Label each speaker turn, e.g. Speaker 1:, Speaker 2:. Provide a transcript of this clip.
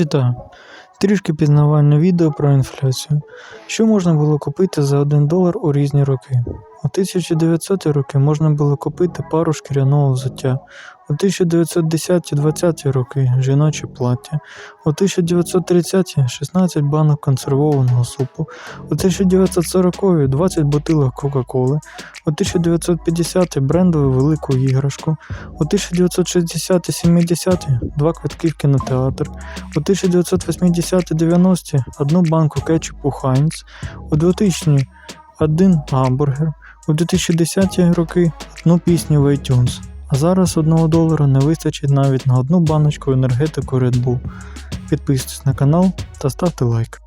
Speaker 1: Вітаю! Трішки пізнавальне відео про інфляцію. Що можна було купити за 1 долар у різні роки? У 1900 роки можна було купити пару шкіряного взуття, у 1910-20 роки жіноче плаття, у 1930 16 банок консервованого супу, у 1940 20 бутилок Кока-Коли, у 1950 брендову велику іграшку, у 1960-70 два квитки в кінотеатр, у 1980-90-ті одну банку кетчупу Хайнц, у 2000-ті один гамбургер, у 2010-ті роки одну пісню в iTunes. А зараз одного долара не вистачить навіть на одну баночку енергетику Red Bull. Підписуйтесь на канал та ставте лайк.